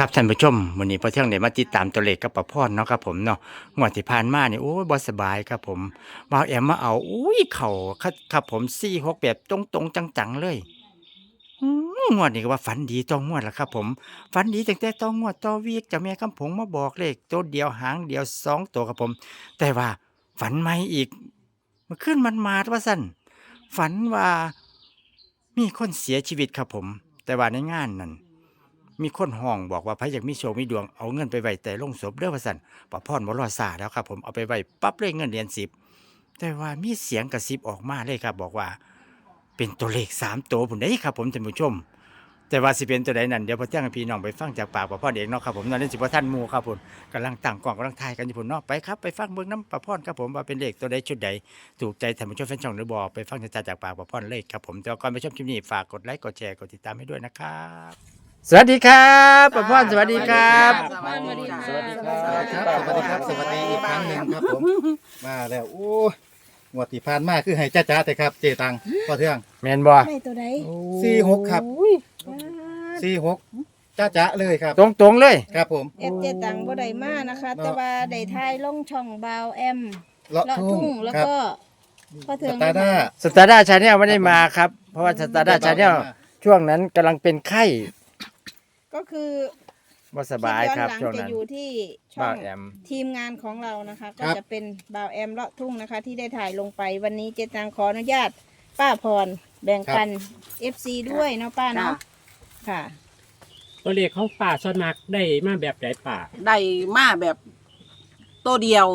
ครับท่านผู้ชมวันนี้พอเที่ยงได้มาติดตามตัวเลขกับป้าพรเนาะครับผมเนาะงวดที่ผ่านมาเนี่ยโอ้ยบ่สบายครับผมบ่าวแอมมาเอาอุ้ยเข่าครับครับผม4 6แบบตรงๆจังๆเลยอืมงวดนี้ก็ว่าฝันดีต้องงวดละครับผมฝันดีตั้งแต่ต้องงวดต่อวีกเจ้าแม่คำผงมาบอกเลขตัวเดียวหางเดียวสองตัวครับผม แต่ว่าฝันใหม่อีกมันขึ้นมันมาดว่าสั่นฝันว่ามีคนเสียชีวิตครับผม แต่ว่าในงานนั้น มีคนห้องบอกว่าพระอยากมีโชคมีดวงเอาเงินไปไว้แต่ลงศพเด้อว่าสันป้าพรบ่รอซาแล้วครับผมเอาไปไว้ปั๊บเลยเงินเหรียญสิบแต่ว่ามีเสียงกระซิบออกมาเลยครับ บอกว่า เป็นตัวเลขสามตัวผมได้ครับ ผมท่านผู้ชม แต่ว่าสิเป็นตัวใดนั่นเดี๋ยวพอเที่ยงให้พี่น้องไปฟังจากปากป้าพรเองเนาะครับผมตอนนี้สิบ่ท่านมูครับผมกำลังตั้งกล้องกำลังถ่ายกันอยู่พุ่นเนาะไปครับไปฟังเบิ่งน้ำป้าพรครับผมว่าเป็นเลขตัวใดชุดใดถูกใจท่านผู้ชมแฟนช่องหรือบ่ไปฟังจากจากปากป้าพรเลยครับผมแต่ว่าก่อนไปชมคลิปนี้ฝากกดไลค์กดแชร์กดติดตามให้ด้วยนะครับ สวัสดีครับป้าพรสวัสดีครับ สวัสดีครับ สวัสดีครับ สวัสดีครับ สวัสดีอีกครั้งหนึ่งครับผม มาแล้ว โอ้ยงวดที่ผ่านมาคือให้จ้าจ้าแต่ครับ เจตังพอเทืองแมนบ่ไม่ตัวใดสี่หกครับสี่หกจ้าจ้าเลยครับ ตรงตรงๆเลย ครับผมเอฟเจตังบ่ได้มานะคะเนาะแต่ว่าได้ทายลงช่องบาวแอมเลาะเลาะทุ่ทุ่งงแล้วครับก็พ่อสเทืองตาร์ด้าสตาร์ด้าชาแนลไม่ได้มาครับ เพราะว่าสตาร์ด้าชาแนลช่วงนั้นกำลังเป็นไข้ ก็คือว่าสบายครับคลิช่วปงย้อนหลังจะนั้นอยู่ที่ช่อบ้างแอม ทีมงานของเรานะคะ ก็จะเป็นบาวแอมเลาะทุ่งนะคะ ที่ได้ถ่ายลงไปวันนี้เจตังขออนุญาต ป้าพรแบ่งปัน FC ด้วยเนาะป้าเนาะค่ะ ตัวเลขของป่าส่วนมากได้มาแบบไหนป่าได้มาแบบ ตัวเดียว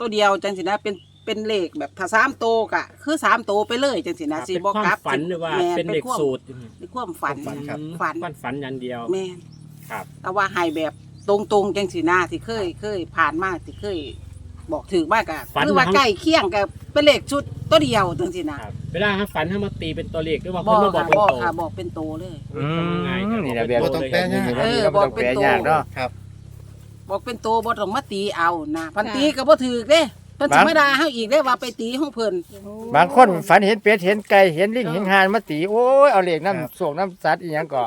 ตัวเดียวจังสินะเป็น เป็นเลขแบบถ้าสามโตวกะคือสามโตวไปเลยจังสินะสิเป็นบอกความกลับฝันหรือว่าแม่เป็นเลขความสูตรเป็นความฝันฝันครับ ฝันความฝันอย่างเดียวแม่นครับ แต่ว่าให้แบบตรงๆจังสินะที่เคยเคยผ่านมาที่เคย บอกถือมากกะหรือว่าใกล้เคียงกับเป็นเลขชุดตัวเดียวจังสินะ ครับเวลาให้ฝันให้มาตีเป็นตัวเลขหรือว่าบเพิ่อนกมาบอกค่ะเป็นบอกโตค่ะบอกเป็นโตเลย อืมง่ายๆนี่แหละแบบบ่ต้องแปลยาก เออบ่ต้องแปลยากเนาะ ครับ บอกเป็นโตบ่ต้องมาตีเอานะพันตีก็บ่ถือเด้ เพิ่นสิบางมาด่าเฮาอีกได้ว่าไปตีของเพิ่นบางคนฝันเห็นเป็ดเห็นไก่เห็นลิงเห็นห่านมาตีโอ้ยเอาเหล็กครับน้ำส่วงน้ำสัตว์อีหยังก็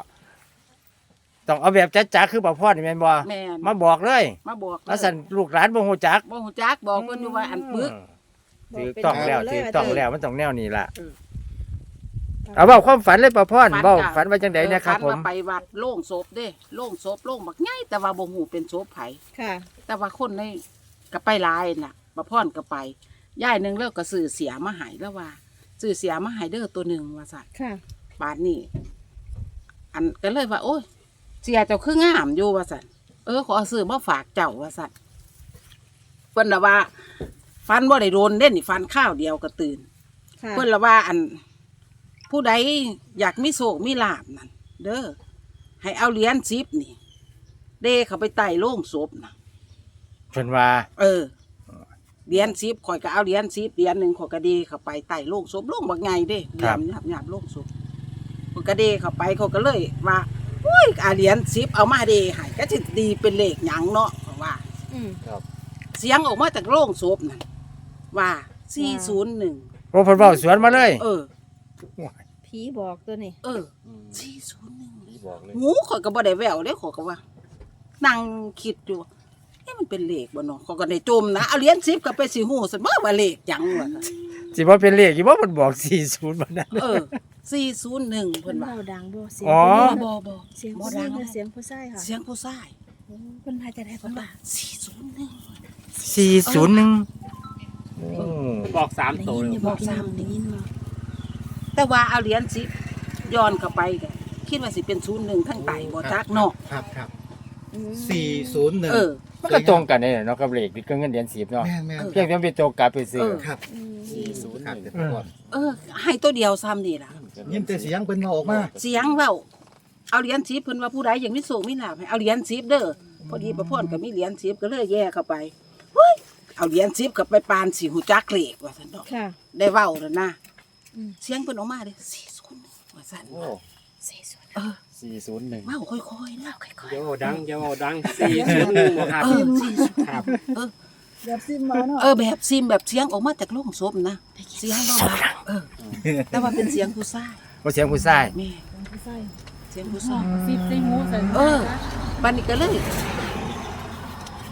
ต้องเอาแบบจ้าๆคือป้าพรนี่แม่นบ่แม่นมาบอกเลยมาบอกว่าสั่นลูกหลานบ่ฮู้จักบ่ฮู้จักบอกเพิ่นอยู่ว่าอันปึก ถือต้องแล้วบอกเป็นถือเลยต้องว่าแล้วมันต้องแนวนี้ล่ะ เออเอาเว้าความฝันเลยป้าพรฝันเว้าจ้ะฝันว่าจังไดนะครับฝัผมว่าไปวัดโล่งศพเด้โล่งศพโล่งบักใหญ่แต่ว่าบ่ฮู้เป็นศพไผค่ะ แต่ว่าคนในก็ไปหลายน่ะ บ่พรก็ไปยายหนึงเลิกก็ซื้อเสียมาให้แล้วว่าซื้อเสียมาให้เด้อตัวหนึงว่าซั่นค่ะ บาดนี้อันก็เลยว่า โอ้ยเสียเจ้าคืองามอยู่ว่าซั่นเออขอเอาซื้อมาฝากเจ้าว่าซั่นเพิ่นละว่า ฟันบ่ได้โดนเด่นนี่ฟันข้าวเดียวก็ตื่นค่ะเพิ่นละว่าอัน ผู้ใดอยากมีโศกมีลาบนั่นเด้อให้เอาเหรียญสิบนี่ เดเขาไปไต่โล่งศพนะเพิ่นว่า เออ เหรียญสิบข่อยก็เอาเหรียญสิบเหรียญหนึ่งข่อยก็เดเขาไปไต่โล่งศพโล่งบักไงเด้เหรียญหยาบหยาบโล่งศพข่อยก็เดเขาไปเขาก็เลยว่าอุ้ยอาเหรียญสิบเอามาเดให้ก็จะดีเป็นเลขหยังเนาะเขาว่า อืม เสียงออกมาจากโล่งศพนั่นว่าสี่ศูนย์หนึ่งโอ้เพิ่นเว้าสวนมาเลยเออ ผีบอกตัวนี้เออสี่ศูนย์หนึ่งหูข่อยก็บ่ได้แววเด้ข่อยก็ว่านั่งคิดอยู่เอ๊ะมันเป็นเลขบ่เนาะข่อยก็ได้จมนะเอาเหรียญ10ก็ไปสิฮู้ซั่นบ่ว่าเลขหยังวะสิบ่เป็นเลขอีบ่เพิ่นบอก40บัดนั้นเออ401เพิ่นว่าเบาดังบ่เสียงอ๋อผู้หญิงบ่บ่เสียงบ่ผู้หดัญิงงหรือเสียงผู้ชายค่ะเสียงผู้ชายโอ้เพิ่นพาจะได้เพิ่เพิ่นนว่าว่า401 401โอ้บอกสามได้ตัวยินเลยอยู่บอกซ้ำได้ยินบ่แต่ว่าเอาเหรียญ10ย้อนเข้าไปก็คิดว่าสิเป็น01ทั้งไตบ่จักเนาะครับครับอืมสี่ศูนย์หนึ่งเออ มันก็ตรงกันเนี่ยเนาะกับเลขที่ก็เงินเหรียญ10เนาะแม่นแม่นเออเพียงแต่มันเป็นตัวกลับไปซื้อเออครับอืมสี่ศูนย์ครับอืมเออ ให้ตัวเดียวซ้ำนี่ล่ะ ยินแต่เสียงเป็นมาออกมาเสียงเว้าเอาเหรียญ10เพิ่นว่าผู้ใดอยากมีโชคมีลาภให้เอาเหรียญ10เด้อพอดีประพรก็มีเหรียญ10ก็เลยแย่เข้าไปเฮ้ยเอาเหรียญ10ก็ไปปานสิหูจักเลขว่าซั่นดอกค่ะ ได้เว้าแล้วนะอืม เสียงเพิ่นออกมาเด้401ว่าซั่นโอ้สี่ศูนย์เออ สี่ศูนย์หนึ่งเว้าค่อยๆเล่าค่อยเดี๋ยวเอาดังเดี๋ยวเอาดังสี่ศูนย์หนึ่งบ่ครับๆเออ40ครับแบบซิมมาเนาะเออแบบซิมแบบเสียงออกมาจากโรงศพนะเสียงเบาๆเออ แต่ว่าเป็นเสียงผู้ชายบ่เสียงผู้ชายแม่ผู้ชายเสียงผู้ชายซิบใส่หูใส่เออบัดนี้ก็เลยโ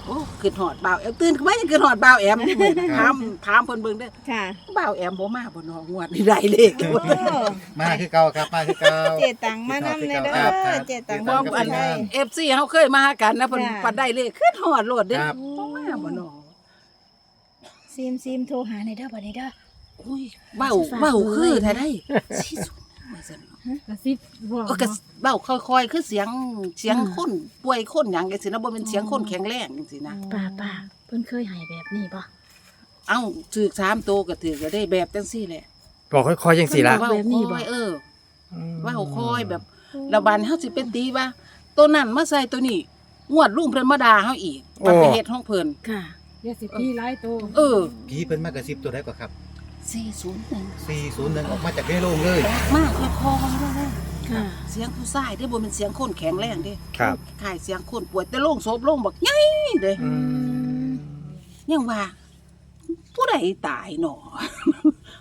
อ้ขึ้นหอดบ่าวแอมตื่นขึ้นมายังขึ้นหอดบ่าวแอมนี่เบิ่งถามถามเพิ่นเบิ่งเด้อค่ะบ่าวแอมบ่มาบ่นองวดนี่ได้เลขโอ้มาคือเก่าครับมาคือเก่า เจตังมานำในเด้ครับครัอบ เจตังครัมาบกอันไทยเอฟซีเขาเคยมาหากันนะเพิ่นจ้ะ ปัดได้เลขขึ้นหอดโลดเด้อครับ บ่มาบ่นอซิมซิมโทรหาในเด้อบัดนี้เด้อ อุ้ยเบ้าเบ้าคือแท้ได้สิสุด ว่าซั่นกระซิบบอกเออก็เบ้าค่อยๆคือเสียงเสียงคนป่วยคนหยังจังซี่นะบ่เป็นเสียงคนแข็งแรงจังซี่นะป้าป้าเพิ่นเคยใหายแบบนี้ป่ะเอ้าถือ3โตวก็ถือก็ได้แบบจังซี่แหละบอกค่อยๆจังสี่ละเว้าค่อยเออเว้าค่อยแบบระบาดเฮาสิเป็นตีว่า ตัวนั้นมาใส่ตัวนี้งวดลุงเพิ่นมาด่าเฮาอีกมันไปเฮ็ดห้องเพิ่นค่ะเดี๋ยวสิพี่ไล่โต เออ ผีเพิ่นมากระซิบตัวได้กว่าครับ 401 401ออกมาจากเรโลงเลยมากค่อยๆเลย ค่ะ เสียงผู้ชายได้บ่เป็นเสียงคนแข็งแรงเด้ครับคล้ายเสียงคนป่วยแต่โล่งศพโล่งบักใหญ่เด้ยังว่า ผู้ใดตายหนอ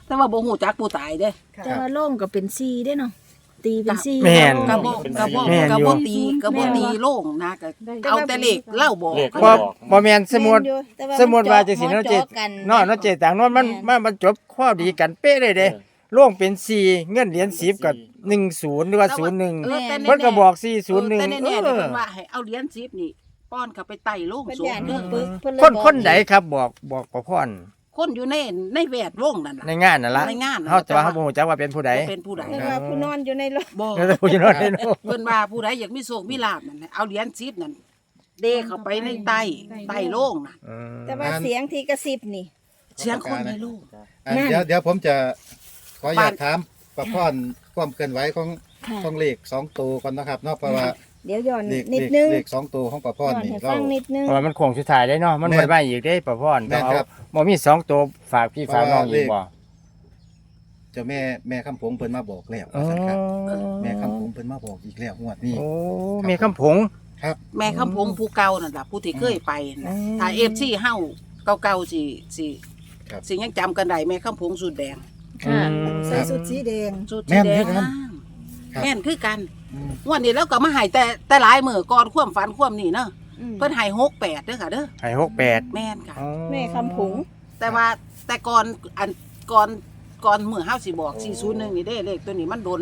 แต่ว่าบ่ฮู้จักผู้ตายเด้แต่ว่าโล่งก็เป็นซีได้เนาะ ตีเป็นซีแม่นกระบ่กระบ่แม่น กระอยู่บ่ตีกระบ่ตีโล่งนะก็เอาแต่เลขเล่าบอกเลข บ่บ่แม่นสมมุติแอยู่แต่สมมุติว่าจังซี่เนาะเจหมอกันเนาะเนาะเจต่างเนาะมันมันมันจบความดีกันเป๊ะเลยเด้ร่วงเป็น4เงินเหรียญ10กับ10หรือว่าเออ01แต่แน่ๆเพิ่นก็บอกเออ401แต่เอแน่ๆอเพิ่นว่าให้เอาเหรียญ10นี่ป้อนเข้าไปไต่โล่งเพิ่นศพย่านเด้เพิ่อนปึกเพิ่นเลยคนบอกคนใดครับบอกบอกประพร คนอยู่ในในแวดวงนั่นในล่ะงานนั่นล่ะ ในงานนั่นเฮาแต่ว่าแต่ว่าเฮาบ่ฮู้จักว่าเป็นผู้ใด เป็นผู้ใดเพิ่นว่าผู้นอนอยู่ในรถบ่เออผู้อยู่นอนได้เนาะเพิ่นว่าผู้ใดอยากมีโชคมีลาภนั่นน่ะเอาเหรียญ10นั่นเดเข้าไปในไต้ไต้โล่งน่ะอืมแต่ว่าเสียงที่กระซิบนี่ เสียงคนในโล่ง อะนั่น เดี๋ยวเดี๋ยวผมจะขออนุญาตปานถามประพรความเคลื่อนไหวของค่ะ ของเลขสองตัวก่อนนะครับเนาะเพราะว่า เดี๋ยวย้อนเลขนิดเลขนึงเลขสองตัวของประพย้อรนนี่ให้เรา ฟังนิดนึงเพราะว่ามันโค้งสุดท้ายได้เนาะมันแม่นบ่ได้อีกเด้ประพรแม่ต้องนเอาครับบ่มีสองตัวฝากพี่ฝากน้องอีกบ่เจ้าแม่แม่คำผงเพิ่นมาบอกแล้วอ๋อว่าซั่นครับ แม่คำผงเพิ่นมาบอกอีกแล้วงวดนี้ โอ้แม่คำผงครับแม่คำพงผู้เก่านั่นล่ะผู้ที่เคยไปน่ะอืมถ้า FC เฮาเก่าๆสิสิครับ สิยังจำกันได้แม่คำพงสุดแดงค่ะใส่สุดสีแดงสุดแม่นแดคืองกันงามครับแม่นคือกันอืม งวันนี้แล้วก็มาให้แต่แต่หลายมื้อก่อนความฝันความนี่เนาะอืมเพิ่นให้68เด้อค่ะเด้อให้หกแปดแม่นค่ะอ๋อแม่คำผง แต่ว่าแต่ก่อนอันก่อนก่อนมื้อเฮาสิบอก401นี่เด้เลขตัวนี้มันโดน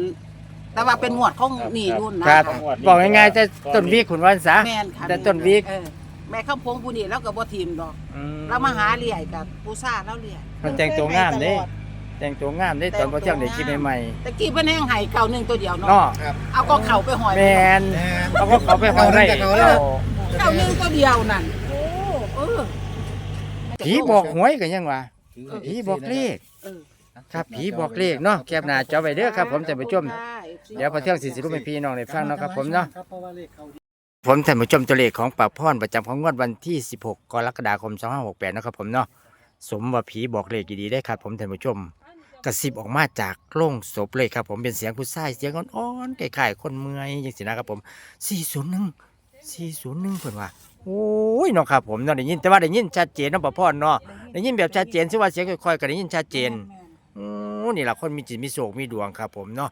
แต่ว่าเป็นงวดของนี่รุ่นนะ ครับ บอกง่ายๆแต่ต้นวิกขุนวันซะ แม่นค่ะแต่ต้นวิกเออแม่คำพงผู้นี้แล้วก็บ่ทีมดอกอืเรามาหาเลี้ยกับผู้ซ่าแล้วเลี้ยมันแต่งตัวงามเด้ แต่งตัวงามได้ตอนพอเที่ยงได้กินใหม่ตะกี้เพิ่นแห้งไห้เก่าหนึงตัวเดียวๆเนาะเนาะครับ เอาก็เข่าไปหอยแมนแม่เอาก็เขาไปห้องได้เขาแล้วเก่าหนึงตัวเดียวนั่นโอ้เออผีบอกหวยกันยังวะผีบอกเลข เออครับผีบอกเลขเนาะแคบหน้าจอไว้เด้อครับ ผมท่านผู้ชม เดี๋ยวพอเที่ยงสิสิรู้เป็นพี่น้องได้ฟังเนาะครับผมเนาะครับเพราะว่าเลขเขาผมท่านผู้ชมตัวเลขของป้าพรประจำของงวดวันที่ 16 กรกฎาคม 2568 นะครับผมเนาะ สมว่าผีบอกเลขดีๆได้ครับผมท่านผู้ชม กระซิบออกมาจากโล่งศพเลยครับผมเป็นเสียงผู้ชายเสียงอ่อนๆคล้ายๆคนเมื่อยจังซี่นะครับผม401 401เพิ่นว่าโอ้ยเนาะครับผมเนาะได้ยินแต่ว่าได้ยินชัดเจนเนาะป้าพรเนาะได้ยินแบบชัดเจนซึ่งว่าเสียงค่อยๆก็ได้ยินชัดเจนโอ้นี่แหละคนมีจิตมีโศกมีดวงครับผมเนาะ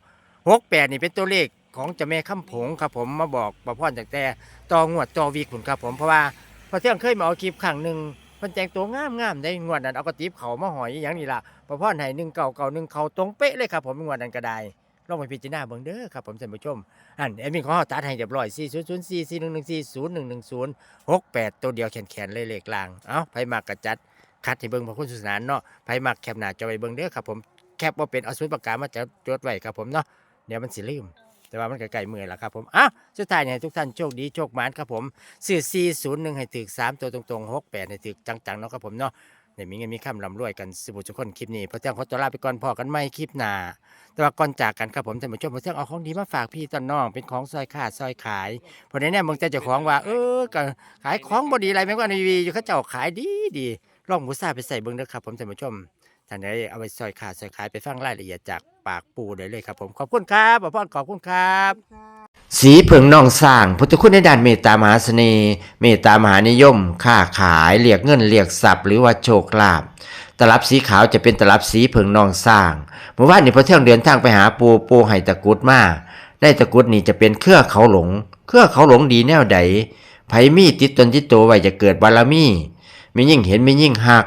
หกแปดนี่เป็นตัวเลขของเจ้าแม่ข้ามผงครับผมมาบอกประพ่อจากแต่ต่องวดต่อวีขุนครับผมเพราะว่าพอเที่ยงเคยมาเอาคลิปครั้งหนึ่ง พิ่นแต่งตัวงามงามได้งวดนั้นเอากระติบเขามาหอยอหย่างนี้ล่ะประพ่อให้หนึ่งเก่าเก่าหนึ่งเขาตรงเป๊ะเลยครับผมงวดนั้นก็ได้ลองไปพิจารณาเบิ่งเด้อครับผมท่านผู้ชมอันแอดมินของเราตัดให้เรียบร้อย4 0 0 4 4 1 1 4 0 1 1 0 6 8 ตัวเดียวแขนๆเลยเลขลางเอ้าไผมากกระจัดคัดให้เบิ่งพระคุณสุสานเนาะไผมักแคปหน้าจอไปเบิ่งเด้อครับผมแคปว่าเป็นเอาสมุดปากกามาจะจดไว้ครับผมเนาะเดี๋ยวมันสิลืม แต่ว่ามันก็ใกล้มือแล้วครับผมอะสุดท้ายเนี่ยทุกท่านโชคดีโชคหมานครับผมสี่สี่ศูนย์หนึ่งให้ถึกสามตัวตรงๆหกแปดให้ถึกจังๆเนาะครับผมเนาะเดี๋ยมีเงินมีคำลำรวยกันสิบุทุกคนคลิปนี้พอเที่ยงขอตัวลาไปก่อนพอกันไม่คลิปหน้าแต่ว่าก่อนจากกันครับผมท่านผู้ชมพอเที่ยงเอาของดีมาฝากพี่ตอนน้องเป็นของซอยขาดซอยขายเพราะในนี้มึงจะเจ้าของว่า เออก็ขายของบดีอะไรแม้ว่าในวีอยู่เขาเจ้าขายดีดีลองหมูซาไปใส่เบิ้งเด้อครับผมท่านผู้ชม ท่านใดเอาไปซอยขาดซอยขายไปฟังรายละเอียดจากปากปูได้เลยครับผมขอบคุณครับพ่อพ่อขอบคุณครับ สีเผิงนองสร้าง พุทธคุณในด้านเมตตามหาเสน่ห์เมตตามหานิยม ค้าขายเรียกเงินเรียกทรัพย์หรือว่าโชคลาภตลับสีขาวจะเป็นตลับสีเผิงนองสร้างเมื่อวานนี้พอเที่ยงเดินทางไปหาปูปูไห้ตะกุดมาได้ตะกุดนี่จะเป็นเครือเขาหลง เครือเขาหลงดีแนวใดไผมีติดตนติดตัวไว้จะเกิดบารมีมียิ่งเห็นมียิ่งหัก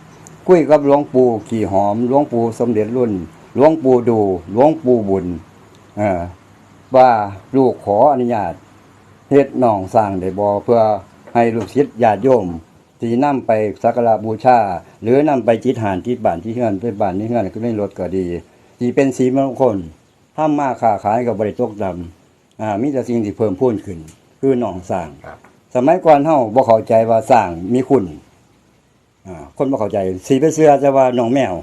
คุยกับหลวงปู่ขี่หอมหลวงปู่สมเด็จรุ่นหลวงปู่ดูหลวงปู่บุญเออว่าลูกขออนุญาตเฮ็ดน้องสร้างได้บ่เพื่อให้ลูกศิษย์ญาติโยมที่นำไปสักการะบูชา หรือนำไปจิตหานที่บ้านที่เฮือนไปบ้านที่เฮือนก็ไม่ลดก็ดีที่เป็นสีมงคลทำมาค้าขายกับบริตกดำอ่ามีแต่สิ่งที่เพิ่มพูนขึ้น คือหนองสร้างครับสมัยก่อนเฮาบ่เข้าใจว่าสร้างมีคุณ อ่าคนบ่เข้าใจสีไปเสื้อแต่ว่าหนองแมว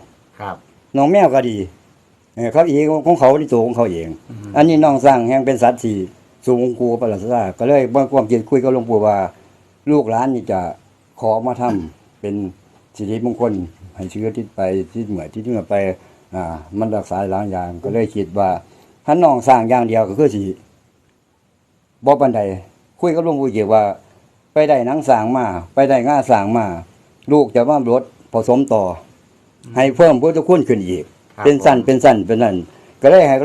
ครับหนองแมวก็ดีเออเขาเองของเขาที่ตัวของเขาเองอันนี้หนองสร้างแห่งเป็นสัตว์ที่สูงกูประหลาดซาก็เลยบ่ความคิดคุยกับหลวงปู่ว่า ลูกหลานนี่จะขอมาทำเป็นสิริมงคลให้เชื้อที่ไปที่เหมือนที่เหมือนไป อ่า มันรักษาหลายอย่างก็เลยคิดว่าถ้าน้องสร้างอย่างเดียวก็คือสิบ่ปานใดคุยกับหลวงปู่เกี่ยวว่า ไปได้หนังสร้างมา ไปได้ง่าสร้างมา ลูกจะมาลดผสมต่ออให้เพิ่มพุทธคุณขึ้นอีก ครับเป็นสั้นเป็นสั้นเป็นนั่นก็เลยให้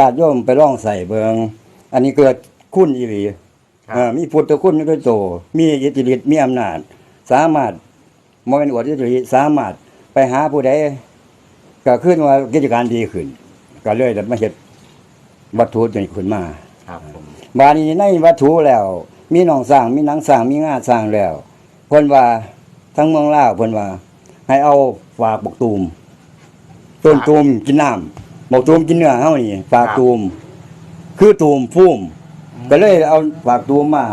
ดาดโยมไปลองใส่เบิงอันนี้เกิดคุณอีหลีครับ เอ่อมีพุทธคุณด้วยโตมีอิทธิฤทธิ์มีอำนาจ สามารถมเป็นอวดอิทธิฤทธิ์สามารถไปหาผู้ใดก็ขึ้นว่ากิจการดีขึ้น ก็เลยได้มาเฮ็ดวัตถุนี้ขึ้นมา ครับผม บาดนี้ในวัตถุแล้ว มีหนองสร้างมีหนังสร้างมีงาสร้างแล้วเพิ่นว่า ทั้งเมืองลาวเพิ่นว่า ให้เอาฝากบกตูม ต้นตูมกินน้ำบกตูมกินเนื้อเฮานี่ฝากตูม คือตูมพุ่มก็เลยเอาฝากตูมมา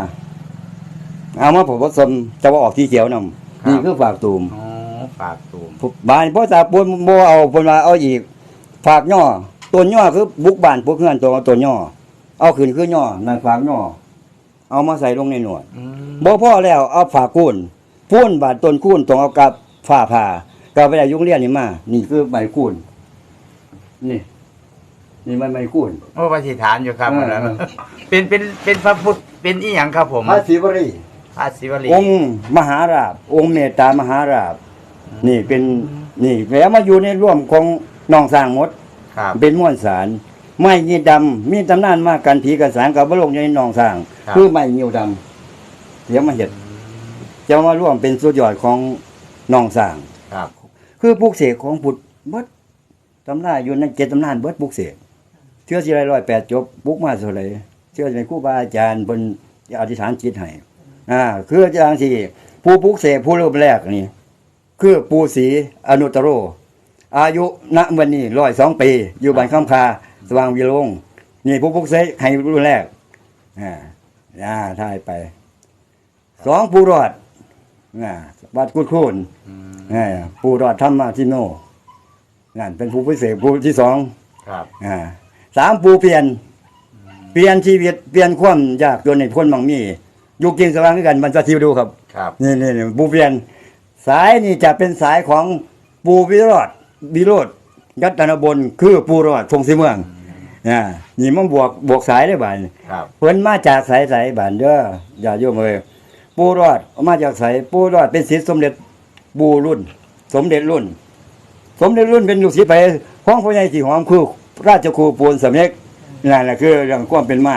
เอามาผสมจะว่าออกที่เขียวนำนี่คือฝากตูมอ๋อฝากตูมบ้านพ่อตาปูนบ่เอาเพิ่นว่าเอาอีกฝากย่อตัวย่อคือบุกบ้านพวกเฮือนตัวตัวย่อเอาขึ้นคือย่อนั่นฝากย่อเอามาใส่ลงในหนวดอืมบ่พอแล้วเอาฝากคูน พูนบาดต้นคูนต้องเอากับฝ้าผ่าก็ไปได้ยุงเรียนนี่มา นี่คือใบคูนนี่ นี่มันใบคูน โอ้ปฏิฐานอยู่ครับเออ วันนั้นเป็นเป็นเป็นพระพุทธเป็นอีหยังครับผมพระศิวรีพระศิวลีองค์มหาราบ องค์เมตตามหาราบ นี่เป็นนี่แล้วมาอยู่ในร่วมของน้องสร้างหมด ครับ เป็นม้วนสาร ไม้ยีดำมีตำนานมากกันผีกันสางกับบลงอยู่ในหนองสร้าง ครับ คือไม้ยิวดำเดี๋ยวมาเห็ด จะมาร่วมเป็นสุดยอดของหนองสร้าง ครับ คือปลูกเสกของพุทธเบิดตำนานอยู่ในเจ็ดตำนานเบิดปลูกเสกเชื่อสิไรร้อยแปดจบปลูกมาเท่าไหรเชื่อในครูบาอาจารย์บนอธิษฐานจิตให้อ่าคืออย่างที่ผู้ปลูกเสกผู้เริ่มแรกนี่คือปูศรีอนุตตโร อายุณวันนี้ร้อยสองปี อยู่บ้านข้ามคาสว่างวิโรงนี่ผู้พุกเสกให้รุ่นแรกอ่าอ่าถ่ายไปสองผู้รอด อ่าวัดกุดคูนอ่าผู้รอดธรรมาทิโนนั่นเป็นผู้พิเศษผู้ที่สองครับอ่าสามผู้เปลี่ยน เปลี่ยนชีวิตเปลี่ยนความยากจนในพ้นบางมีอยู่กินสว่างด้วยกันมันจะทิวดูครับครับนี่นี่นี่ปูเปลี่ยน สายนี่จะเป็นสายของปูวิโรธวิโรธยัตนบนคือปูรอดทงสีเมืองอ่านี่มันบวกบวกสายได้บ่ายครับเพิ่นมาจากสายสายบานเด้ออย่าโยมเอ้ย ปูรอดมาจากสายปูรอดเป็นศิษย์สมเด็จบูรุ่น สมเด็จรุ่น สมเด็จรุ่นเป็นลูกศิษย์ไปของพ่อใหญ่สีหอมคือราชครูปูนสำเด็จนั่นแหละคือเรื่องความเป็นมา